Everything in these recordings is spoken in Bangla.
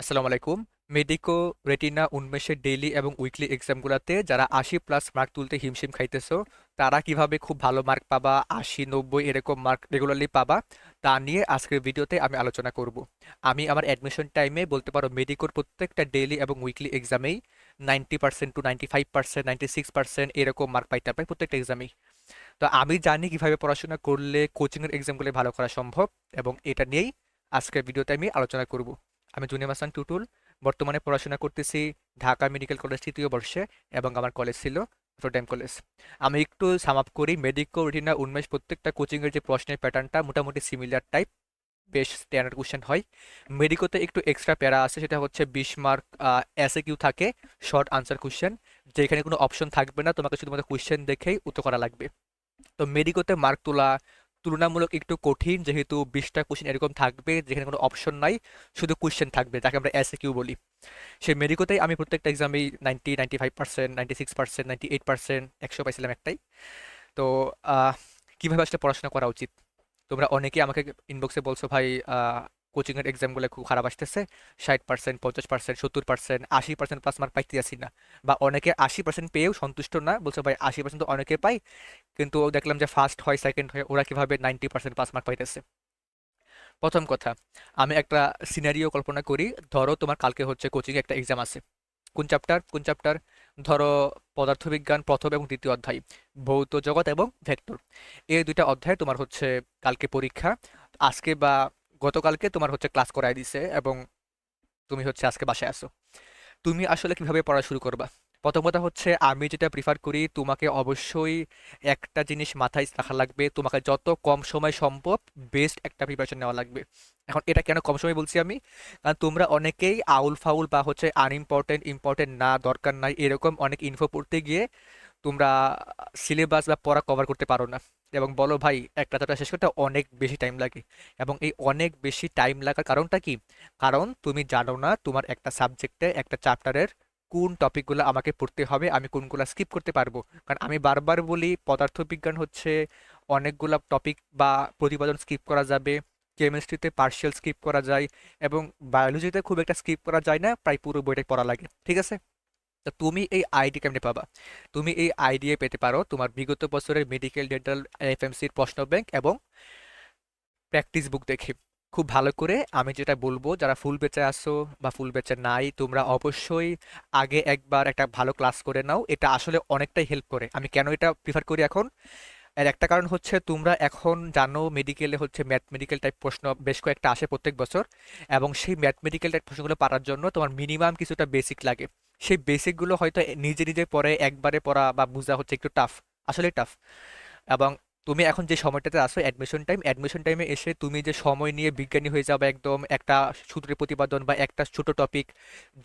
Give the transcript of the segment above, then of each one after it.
আসসালামু আলাইকুম। মেডিকো রেটিনা উন্মেষের ডেইলি এবং উইকলি এক্সামগুলোতে যারা আশি প্লাস মার্ক তুলতে হিমশিম খাইতেছো, তারা কীভাবে খুব ভালো মার্ক পাবা, আশি, নব্বই এরকম মার্ক রেগুলারলি পাবা, তা নিয়ে আজকের ভিডিওতে আমি আলোচনা করব। আমি আমার অ্যাডমিশন টাইমে বলতে পারো মেডিকোর প্রত্যেকটা ডেইলি এবং weekly এক্সামেই ninety percent to ninety five percent ninety six percent এরকম মার্ক পাইতে পারি প্রত্যেকটা এক্সামেই তো আমি জানি কীভাবে পড়াশোনা করলে কোচিংয়ের এক্সামগুলো ভালো করা সম্ভব এবং এটা নিয়েই আজকের ভিডিওতে আমি আলোচনা করব। আমি জুনিয়র হাসান টুটুল, বর্তমানে পড়াশোনা করতেছি ঢাকা মেডিকেল কলেজ তৃতীয় বর্ষে এবং আমার কলেজ ছিল টাইম কলেজ। আমি একটু সাম আপ করি মেডিকো রেটিনা উন্মেষ প্রত্যেকটা কোচিংয়ের যে প্রশ্নের প্যাটার্নটা মোটামুটি সিমিলার টাইপ বেশ স্ট্যান্ডার্ড কোশ্চেন হয়। মেডিকোতে একটু এক্সট্রা প্যারা আছে, সেটা হচ্ছে বিশ মার্ক এসে কিউ থাকে শর্ট আনসার কোশ্চেন যেখানে কোনো অপশন থাকবে না, তোমাকে শুধুমাত্র কোশ্চেন দেখেই উত্তর করা লাগবে। তো মেডিকোতে মার্ক তোলা তুলনামূলক একটু কঠিন, যেহেতু বিশটা কোশ্চেন এরকম থাকবে, যেখানে কোনো অপশন নাই, শুধু কোশ্চেন থাকবে, যাকে আমরা এসে কিউ বলি। সেই মেরিকোতেই আমি প্রত্যেকটা এক্সামেই ninety ninety five percent ninety six percent ninety eight percent একশো পাইছিলাম একটাই। তো কীভাবে আসলে পড়াশোনা করা উচিত? তোমরা অনেকেই আমাকে ইনবক্সে বলছো, ভাই কোচিংয়ের এক্সামগুলো খুব খারাপ আসতেছে। ষাট পার্সেন্ট পঞ্চাশ পার্সেন্ট সত্তর পার্সেন্ট আশি পার্সেন্ট প্লাস মার্ক পাইতে আসি না। বা অনেকে আশি পার্সেন্ট পেয়েও সন্তুষ্ট না, বলছে ভাই আশি পার্সেন্ট তো অনেকে পাই কিন্তু দেখলাম যে ফার্স্ট হয় সেকেন্ড হয়, ওরা কীভাবে নাইনটি পার্সেন্ট পাস মার্ক পাইতেছে। প্রথম কথা, আমি একটা সিনারিও কল্পনা করি, ধরো তোমার কালকে হচ্ছে কোচিং একটা এক্সাম আছে। কোন চ্যাপ্টার কোন চ্যাপ্টার ধরো পদার্থবিজ্ঞান প্রথম এবং দ্বিতীয় অধ্যায়, ভৌত জগৎ এবং ভেক্টর। এই দুইটা অধ্যায় তোমার হচ্ছে কালকে পরীক্ষা, আজকে বা গতকালকে তোমার হচ্ছে ক্লাস করাই দিছে এবং তুমি হচ্ছে আজকে বাসায় আসো তুমি আসলে কীভাবে পড়া শুরু করবা? প্রথম কথা হচ্ছে আমি যেটা প্রিফার করি, তোমাকে অবশ্যই একটা জিনিস মাথায় রাখা লাগবে, তোমাকে যত কম সময় সম্ভব বেস্ট একটা প্রিপারেশন নেওয়া লাগবে। এখন এটা কেন কম সময় বলছি আমি? কারণ তোমরা অনেকেই আউল ফাউল বা হচ্ছে আনইম্পর্টেন্ট ইম্পর্টেন্ট না, দরকার নাই, এরকম অনেক ইনফো পড়তে গিয়ে তোমরা সিলেবাস বা পড়া কভার করতে পারো না। এবং বলো ভাই একটা চ্যাপ্টার শেষ করতে অনেক বেশি টাইম লাগে। এবং এই অনেক বেশি টাইম লাগার কারণটা কি? কারণ তুমি জানো না তোমার একটা সাবজেক্টে একটা চ্যাপ্টারের কোন টপিকগুলো আমাকে পড়তে হবে, আমি কোনগুলো স্কিপ করতে পারব? কারণ আমি বারবার বলি, পদার্থবিজ্ঞান হচ্ছে অনেকগুলা টপিক বা প্রতিপাদন স্কিপ করা যাবে কেমিস্ট্রিতে পার্শিয়াল স্কিপ করা যায়, এবং বায়োলজিতে খুব একটা স্কিপ করা যায় না, প্রায় পুরো বইটাই পড়া লাগে। ঠিক আছে? তো তুমি এই আইডি কেমনি পাবা? তুমি এই আইডিয়া পেতে পারো তোমার বিগত বছরের মেডিকেল ডেন্টাল এফএমসির প্রশ্ন ব্যাংক এবং প্র্যাকটিস বুক দেখে। খুব ভালো করে আমি যেটা বলব, যারা ফুল বেচে আসো বা ফুল বেচে নাই, তোমরা অবশ্যই আগে একবার একটা ভালো ক্লাস করে নাও। এটা আসলে অনেকটাই হেল্প করে। আমি কেন এটা প্রিফার করি এখন? এর একটা কারণ হচ্ছে তোমরা এখন জানো মেডিকেলে হচ্ছে ম্যাথ মেডিকেল টাইপ প্রশ্ন বেশ কয়েকটা আসে প্রত্যেক বছর এবং সেই ম্যাথ মেডিকেল টাইপ প্রশ্নগুলো পারার জন্য তোমার মিনিমাম কিছুটা বেসিক লাগে। সেই বেসিকগুলো হয়তো নিজে নিজে পড়ে একবারে পড়া বা বোঝা হচ্ছে একটু টাফ আসলে টাফ এবং তুমি এখন যে সময়টাতে আসো অ্যাডমিশন টাইম অ্যাডমিশন টাইমে এসে তুমি যে সময় নিয়ে বিজ্ঞানী হয়ে যাবে একদম একটা সূত্রের প্রতিপাদন বা একটা ছোট টপিক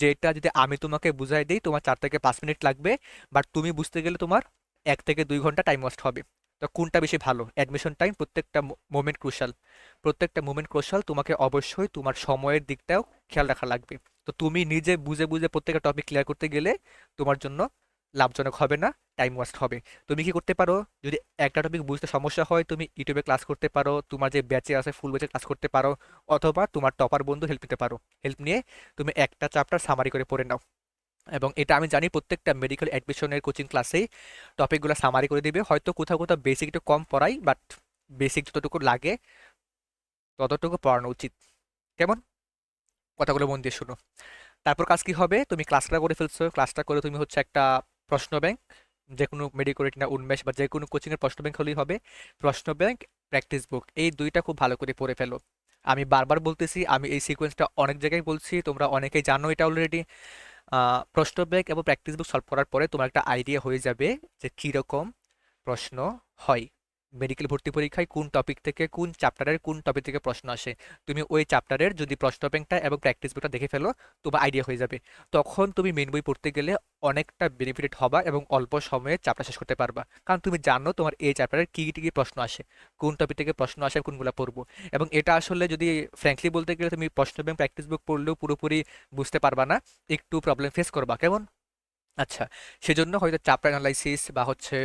যেটা যদি আমি তোমাকে বুঝাই দিই, তোমার চার থেকে পাঁচ মিনিট লাগবে বাট তুমি বুঝতে গেলে তোমার এক থেকে দুই ঘণ্টা টাইম ওয়েস্ট হবে। তো কোনটা বেশি ভালো? অ্যাডমিশন টাইম প্রত্যেকটা মোমেন্ট ক্রুশাল প্রত্যেকটা মোমেন্ট ক্রুশাল তোমাকে অবশ্যই তোমার সময়ের দিকটাও খেয়াল রাখা লাগবে। তো তুমি নিজে বুঝে বুঝে প্রত্যেকটা টপিক ক্লিয়ার করতে গেলে তোমার জন্য লাভজনক হবে না টাইম ওয়েস্ট হবে। তুমি কি করতে পারো? যদি একটা টপিক বুঝতে সমস্যা হয়, তুমি ইউটিউবে ক্লাস করতে পারো, তোমার যে ব্যাচে আছে ফুল ব্যাচে ক্লাস করতে পারো, অথবা তোমার টপার বন্ধু হেল্প নিতে পারো। হেল্প নিয়ে তুমি একটা চ্যাপ্টার সামারি করে পড়ে নাও। এবং এটা আমি জানি প্রত্যেকটা মেডিকেল অ্যাডমিশনের কোচিং ক্লাসেই টপিকগুলো সামারি করে দিবে। হয়তো কোথাও কোথাও বেসিক একটু কম পড়াই বাট বেসিক যতটুকু লাগে, ততটুকু পড়ানো উচিত। কেমন? কথাগুলো মন দিয়ে শুনো। তারপর কাজ কি হবে? তুমি ক্লাসটা করে ফেলছো। ক্লাসটা করে তুমি হচ্ছে একটা প্রশ্ন ব্যাংক যে কোনো মেডিকেল রেটিনা উন্মেষ বা যে কোনো কোচিংয়ের প্রশ্ন ব্যাংক হলেই হবে। প্রশ্ন ব্যাংক প্র্যাকটিস বুক এই দুইটা খুব ভালো করে পড়ে ফেলো। আমি বারবার বলতেছি, আমি এই সিকোয়েন্সটা অনেক জায়গায় বলছি, তোমরা অনেকেই জানো এটা অলরেডি প্রশ্ন ব্যাংক এবং প্র্যাকটিস বুক সলভ করার পরে তোমার একটা আইডিয়া হয়ে যাবে যে কীরকম প্রশ্ন হয়। মেডিকেল ভর্তি পরীক্ষায় কোন টপিক থেকে কোন চ্যাপ্টারের কোন টপিক থেকে প্রশ্ন আসে। তুমি ওই চ্যাপ্টারের যদি প্রশ্ন ব্যাংকটা এবং প্র্যাকটিস বুকটা দেখে ফেলো, তোমার আইডিয়া হয়ে যাবে। তখন তুমি মেন বই পড়তে গেলে অনেকটা বেনিফিটেড হবা এবং অল্প সময়ে চ্যাপ্টার শেষ করতে পারবা। কারণ তুমি জানো তোমার এই চ্যাপ্টারের কী কী প্রশ্ন আসে, কোন টপিক থেকে প্রশ্ন আসে কোনগুলো পড়ব। এবং এটা আসলে যদি ফ্র্যাঙ্কলি বলতে গেলে তুমি প্রশ্ন ব্যাংক প্র্যাকটিস বুক পড়লেও পুরোপুরি বুঝতে পারবা না, একটু প্রবলেম ফেস করবা। কেমন? আচ্ছা সেজন্য হয়তো চ্যাপ্টার অ্যানালাইসিস বা হচ্ছে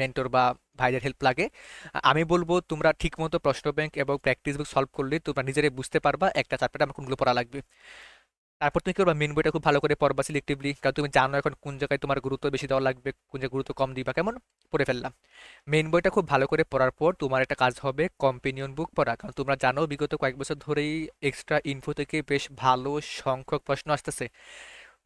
মেন্টর বা ভাইদের হেল্প লাগে। আমি বলব তোমরা ঠিকমতো প্রশ্ন ব্যাংক এবং প্র্যাকটিস বুক সলভ করলে তোমরা নিজেরাই বুঝতে পারবা একটা চ্যাপ্টারে আমার কোনগুলো পড়া লাগবে। তারপর তুমি কি করবা? মেন বইটা খুব ভালো করে পড়বা সিলেক্টিভলি কারণ তুমি জানো এখন কোন জায়গায় তোমার গুরুত্ব বেশি দেওয়া লাগবে, কোন জায়গায় গুরুত্ব কম দিবা, কেমন? পড়ে ফেললাম। মেন বইটা খুব ভালো করে পড়ার পর তোমার একটা কাজ হবে কম্পেনিয়ন বুক পড়া। কারণ তোমরা জানো বিগত কয়েক বছর ধরেই এক্সট্রা ইনফো থেকে বেশ ভালো সংখ্যক প্রশ্ন আসতেছে।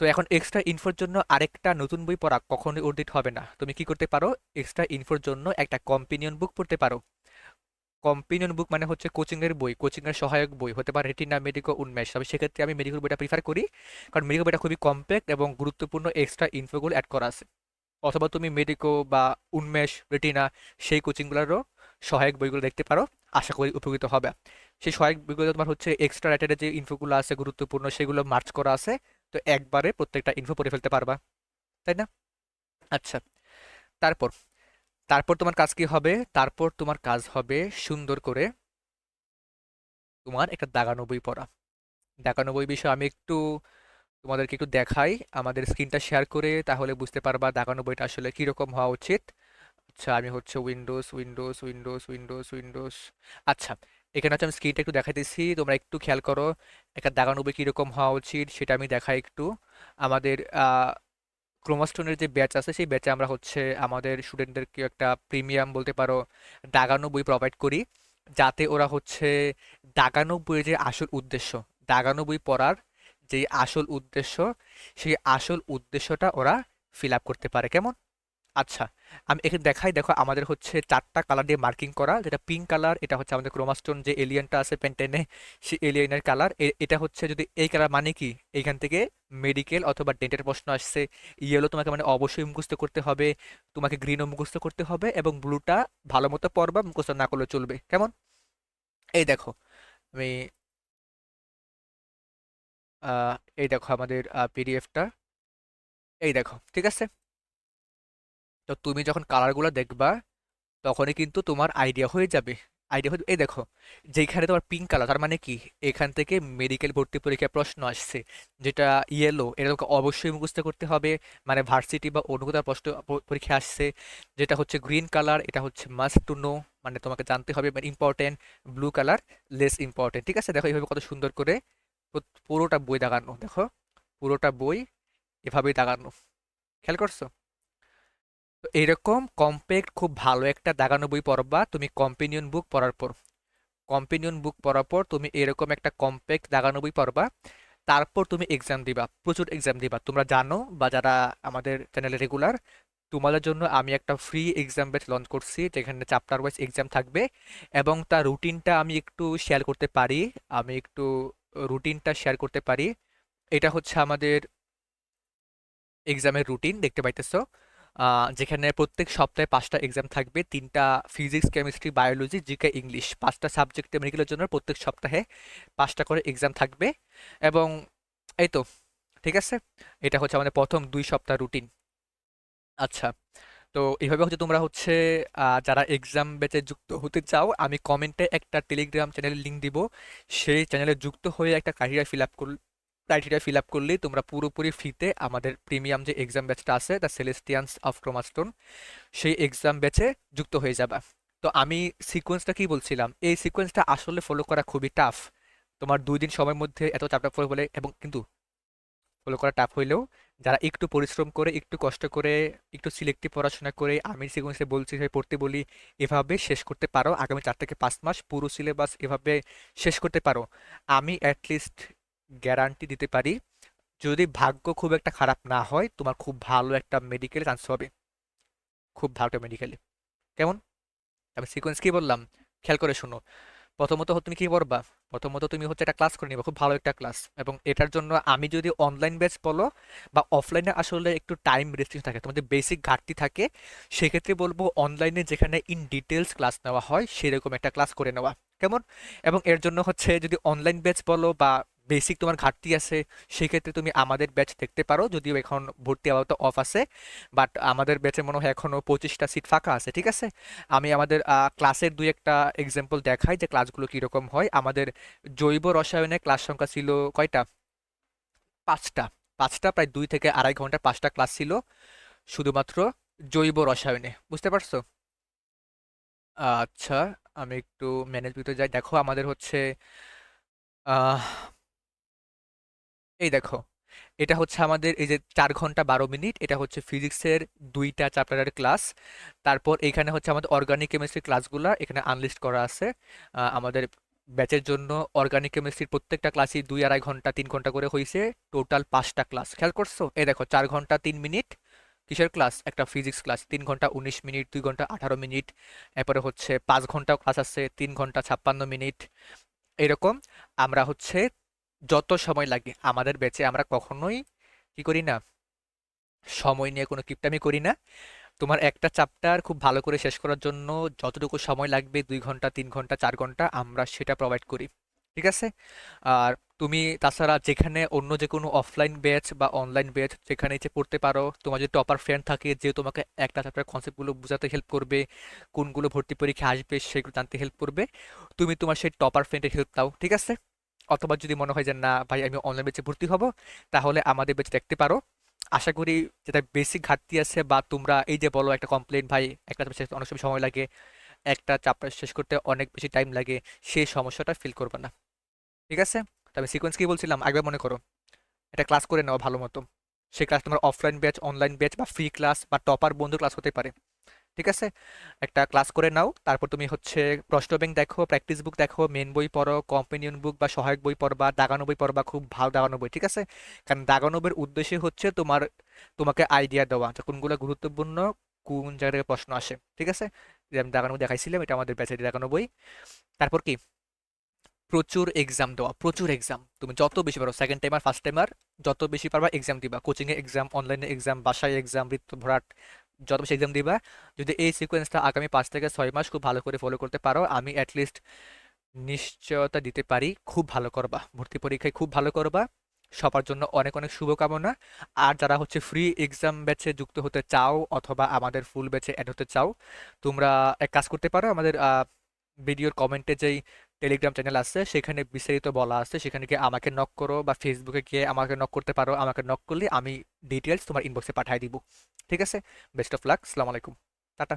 তো এখন এক্সট্রা ইনফোর জন্য আরেকটা নতুন বই পড়া কখনোই অর্জিত হবে না। তুমি কি করতে পারো? এক্সট্রা ইনফোর জন্য একটা কম্পিনিয়ন বুক পড়তে পারো। কম্পিনিয়ন বুক মানে হচ্ছে কোচিংয়ের বই কোচিংয়ের সহায়ক বই, হতে পারে রেটিনা মেডিকো উন্মেষ। তবে সেক্ষেত্রে আমি মেডিকেল বইটা প্রিফার করি, কারণ মেডিকেল বইটা খুবই কম্প্যাক্ট এবং গুরুত্বপূর্ণ এক্সট্রা ইনফোগুলো অ্যাড করা আছে। অথবা তুমি মেডিকো বা উন্মেষ রেটিনা সেই কোচিংগুলোরও সহায়ক বইগুলো দেখতে পারো, আশা করি উপকৃত হবে। সেই সহায়ক বইগুলো তোমার হচ্ছে এক্সট্রা রাইটারের যে ইনফোগুলো আছে, গুরুত্বপূর্ণ, সেগুলো মার্চ করা আছে। তো একবারে প্রত্যেকটা ইনফো পড়ে ফেলতে পারবা, তাই না? আচ্ছা তারপর তারপর তোমার কাজ কি হবে? তারপর তোমার কাজ হবে সুন্দর করে তোমার একটা দাগানো বই পড়া। দাগানো বই বিষয়ে আমি একটু তোমাদেরকে একটু দেখাই, আমাদের স্ক্রিনটা শেয়ার করে, তাহলে বুঝতে পারবা দাগানো বইটা আসলে কীরকম হওয়া উচিত। আচ্ছা আমি হচ্ছে windows windows windows windows windows আচ্ছা এখানে হচ্ছে আমি স্ক্রিনটা একটু দেখাইতেছি তোমরা একটু খেয়াল করো, একটা দাগানো বই কীরকম হওয়া উচিত সেটা আমি দেখাই একটু। আমাদের ক্রোমাস্টোনের যে ব্যাচ আছে, সেই ব্যাচে আমরা হচ্ছে আমাদের স্টুডেন্টদেরকে একটা প্রিমিয়াম বলতে পারো দাগানো বই প্রোভাইড করি। যাতে ওরা হচ্ছে দাগানো বইয়ের যে আসল উদ্দেশ্য দাগানো বই পড়ার যে আসল উদ্দেশ্য, সেই আসল উদ্দেশ্যটা ওরা ফিল আপ করতে পারে। কেমন? আচ্ছা আমি এখানে দেখাই, দেখো আমাদের হচ্ছে চারটা কালার দিয়ে মার্কিং করা, যেটা পিঙ্ক কালার এটা হচ্ছে আমাদের ক্রোমাস্টোন যে এলিয়ানটা আছে পেন্টেনে সেই এলিয়ানের কালার এটা হচ্ছে যদি এই কালার মানে কি? এইখান থেকে মেডিকেল অথবা ডেন্টের প্রশ্ন আসছে ইয়েলো তোমাকে মানে অবশ্যই মুখস্থ করতে হবে, তোমাকে গ্রিনও মুখস্থ করতে হবে এবং ব্লুটা ভালো মতো পড়বা মুখস্থ না করলে চলবে, কেমন? এই দেখো, আমি এই দেখো আমাদের পিডিএফটা এই দেখো, ঠিক আছে? তো তুমি যখন কালারগুলো দেখবা, তখনই কিন্তু তোমার আইডিয়া হয়ে যাবে। আইডিয়া হয়ে, এই দেখো যেখানে তোমার পিঙ্ক কালার তার মানে কি? এখান থেকে মেডিকেল ভর্তি পরীক্ষায় প্রশ্ন আসছে, যেটা ইয়েলো এটা তোমাকে অবশ্যই মুখস্থ করতে হবে। মানে ভার্সিটি বা অনুগতার প্রশ্ন পরীক্ষা আসছে, যেটা হচ্ছে গ্রিন কালার এটা হচ্ছে মাস্ট টু নো মানে তোমাকে জানতে হবে মানে important blue colour less important ঠিক আছে? দেখো, এইভাবে কত সুন্দর করে পুরোটা বই দাগানো, দেখো, পুরোটা বই এভাবেই দাগানো। খেয়াল করছ? এরকম কম্প্যাক্ট খুব ভালো একটা দাগানো বই পড়বা, তুমি কম্পেনিয়ন বুক পড়ার পর। কম্পেনিয়ন বুক পড়ার পর তুমি এরকম একটা কম্প্যাক্ট দাগানো বই পড়বা, তারপর তুমি এক্সাম দিবা, প্রচুর এক্সাম দিবা। তোমরা জানো বা যারা আমাদের চ্যানেলে রেগুলার তোমাদের জন্য আমি একটা ফ্রি এক্সাম ব্যাচ লঞ্চ করছি, যেখানে চ্যাপ্টার ওয়াইজ এক্সাম থাকবে এবং তার রুটিনটা আমি একটু শেয়ার করতে পারি, আমি একটু রুটিনটা শেয়ার করতে পারি। এটা হচ্ছে আমাদের এক্সামের রুটিন দেখতে পাইতেছো? যেখানে প্রত্যেক সপ্তাহে পাঁচটা এক্সাম থাকবে, তিনটা physics chemistry biology GK English পাঁচটা সাবজেক্টে মেডিকেলের জন্য প্রত্যেক সপ্তাহে পাঁচটা করে এক্সাম থাকবে এবং এই তো, ঠিক আছে? এটা হচ্ছে আমাদের প্রথম দুই সপ্তাহ রুটিন আচ্ছা তো এইভাবে হচ্ছে তোমরা হচ্ছে যারা এক্সাম ব্যাচে যুক্ত হতে চাও, আমি কমেন্টে একটা টেলিগ্রাম চ্যানেলের লিঙ্ক দিব। সেই চ্যানেলে যুক্ত হয়ে একটা criteria fill up criteria fill up করলেই তোমরা পুরোপুরি ফ্রিতে আমাদের প্রিমিয়াম যে এক্সাম ব্যাচটা আছে দ্য সেলেস্টিয়ান্স অফ ক্রোমাস্টোন সেই এক্সাম ব্যাচে যুক্ত হয়ে যাবা। তো আমি সিকোয়েন্সটা কি বলছিলাম? এই সিকোয়েন্সটা আসলে ফলো করা খুবই টাফ তোমার দুই দিন সময়ের মধ্যে এত চাপটা ফলো বলে এবং কিন্তু ফলো করা টাফ হইলেও, যারা একটু পরিশ্রম করে, একটু কষ্ট করে, একটু সিলেক্টিভ পড়াশোনা করে, আমি সিকোয়েন্সে বলছি, সে পড়তে বলি, এভাবে শেষ করতে পারো। আগামী চার থেকে পাঁচ মাস পুরো সিলেবাস এভাবে শেষ করতে পারো। আমি অ্যাটলিস্ট গ্যারান্টি দিতে পারি। যদি ভাগ্য খুব একটা খারাপ না হয়, তোমার খুব ভালো একটা মেডিকেল চান্স হবে। খুব ভালো একটা মেডিকেলে কেমন? আমি সিকোয়েন্স কী বললাম? খেয়াল করে শোনো। প্রথমত তুমি কি করবা প্রথমত তুমি হচ্ছে একটা ক্লাস করে নিবা, খুব ভালো একটা ক্লাস এবং এটার জন্য আমি যদি অনলাইন ব্যাচ বলো বা অফলাইনে আসলে একটু টাইম রেস্ট্রিকশন থাকে, তোমাদের বেসিক ঘাটতি থাকে, সেক্ষেত্রে বলব অনলাইনে যেখানে ইন ডিটেলস ক্লাস নেওয়া হয়, সেরকম একটা ক্লাস করে নেওয়া। কেমন? এবং এর জন্য হচ্ছে যদি অনলাইন ব্যাচ বলো বা বেসিক তোমার ঘাটতি আছে, সেক্ষেত্রে তুমি আমাদের ব্যাচ দেখতে পারো, যদিও এখন ভর্তি আপাতত অফ আছে বাট আমাদের ব্যাচে মনে হয় এখনও পঁচিশটা সিট ফাঁকা আছে, ঠিক আছে? আমি আমাদের ক্লাসের দুই একটা এক্সাম্পল দেখাই যে ক্লাসগুলো কীরকম হয়। আমাদের জৈব রসায়নে ক্লাস সংখ্যা ছিল কয়টা? পাঁচটা। পাঁচটা, প্রায় দুই থেকে আড়াই ঘণ্টা পাঁচটা ক্লাস ছিল, শুধুমাত্র জৈব রসায়নে, বুঝতে পারছ? আচ্ছা আমি একটু ম্যানেজ ভিতরে যাই। দেখো, আমাদের হচ্ছে এই দেখো, এটা হচ্ছে আমাদের এই যে চার ঘণ্টা বারো মিনিট, এটা হচ্ছে ফিজিক্সের দুইটা চ্যাপ্টারের ক্লাস। তারপর এখানে হচ্ছে আমাদের অর্গানিক কেমিস্ট্রি ক্লাসগুলো এখানে আনলিস্ট করা আছে। আমাদের ব্যাচের জন্য অর্গানিক কেমিস্ট্রির প্রত্যেকটা ক্লাসই দুই আড়াই ঘণ্টা, তিন ঘণ্টা করে হয়েছে টোটাল পাঁচটা ক্লাস খেয়াল করছ? এই দেখো, চার ঘণ্টা, তিন মিনিট। কিসের ক্লাস একটা ফিজিক্স ক্লাস তিন ঘণ্টা, উনিশ মিনিট, দুই ঘণ্টা, আঠারো মিনিট। এরপরে হচ্ছে পাঁচ ঘণ্টা ক্লাস আছে, তিন ঘণ্টা, ছাপ্পান্ন মিনিট। এরকম আমরা হচ্ছে যত সময় লাগে, আমাদের ব্যাচে আমরা কখনোই কি করি না, সময় নিয়ে কোনো কিপটামি করি না। তোমার একটা চ্যাপ্টার খুব ভালো করে শেষ করার জন্য যতটুকু সময় লাগবে, দুই ঘণ্টা, তিন ঘণ্টা, চার ঘণ্টা, আমরা সেটা প্রোভাইড করি। ঠিক আছে? আর তুমি তাছাড়া যেখানে অন্য যে কোনো অফলাইন ব্যাচ বা অনলাইন ব্যাচ যেখানে ইচ্ছে পড়তে পারো, তোমার যদি টপার ফ্রেন্ড থাকে যে তোমাকে একটা চ্যাপ্টার কনসেপ্টগুলো বোঝাতে হেল্প করবে, কোনগুলো ভর্তি পরীক্ষা আসবে সেগুলো জানতে হেল্প করবে, তুমি তোমার সেই টপার ফ্রেন্ডের হেল্প দাও ঠিক আছে? অথবা যদি মনে হয় যে, না ভাই, আমি অনলাইন ব্যাচে ভর্তি হব, তাহলে আমাদের ব্যাচে দেখতে পারো। আশা করি যেটা বেসিক ঘাটতি আছে বা তোমরা এই যে বলো, একটা কমপ্লেন ভাই, একটা অনেক সময় সময় লাগে, একটা চ্যাপ্টার শেষ করতে অনেক বেশি টাইম লাগে, সেই সমস্যাটা ফিল করবে না। ঠিক আছে? তবে সিকোয়েন্স কি বলছিলাম? একবার মনে করো। এটা ক্লাস করে নেওয়া ভালো মতো। সেই ক্লাস তোমার অফলাইন ব্যাচ অনলাইন ব্যাচ বা ফ্রি ক্লাস বা টপার বন্ধু ক্লাস হতে পারে। ঠিক আছে? একটা ক্লাস করে নাও। তারপর তুমি হচ্ছে প্রশ্ন ব্যাংক দেখো, প্র্যাকটিস বুক দেখো মেন বই পড়ো, কম্পেনিয়ন বুক বা সহায়ক বই পড়বা দাগানো বই পড়বা খুব ভালো দাগানো বই, ঠিক আছে? কারণ দাগানো বইয়ের উদ্দেশ্য হচ্ছে তোমার, তোমাকে আইডিয়া দেওয়া যে কোনগুলো গুরুত্বপূর্ণ, কোন জায়গা থেকে প্রশ্ন আসে, ঠিক আছে? যে আমি দাগানো দেখাইছিলাম, এটা আমাদের ব্যাচের দাগানো বই। তারপর কি? প্রচুর এক্সাম দেওয়া, প্রচুর এক্সাম তুমি যত বেশি পারো সেকেন্ড টাইমার ফার্স্ট টাইমার যত বেশি পারবা এক্সাম দিবা। কোচিংয়ে এক্সাম অনলাইনে এক্সাম বাসায় এক্সাম ঋতু ভরাট যত বেশি এক্সাম দিবা, যদি এই সিকোয়েন্সটা আগামী পাঁচ থেকে ছয় মাস খুব ভালো করে ফলো করতে পারো, আমি অ্যাটলিস্ট নিশ্চয়তা দিতে পারি, খুব ভালো করবা। ভর্তি পরীক্ষায় খুব ভালো করবা, সবার জন্য অনেক অনেক শুভকামনা। আর যারা হচ্ছে ফ্রি এক্সাম ব্যাচে যুক্ত হতে চাও অথবা আমাদের ফুল ব্যাচে অ্যাড হতে চাও, তোমরা এক কাজ করতে পারো, আমাদের ভিডিওর কমেন্টে যেই টেলিগ্রাম চ্যানেল আছে, সেখানে বিস্তারিত বলা আছে। সেখানে গিয়ে আমাকে নক করো বা ফেসবুকে গিয়ে আমাকে নক করতে পারো। আমাকে নক করলে আমি ডিটেলস তোমার ইনবক্সে পাঠিয়ে দিব। ঠিক আছে? বেস্ট অফ লাক সালাম আলাইকুম। টাটা।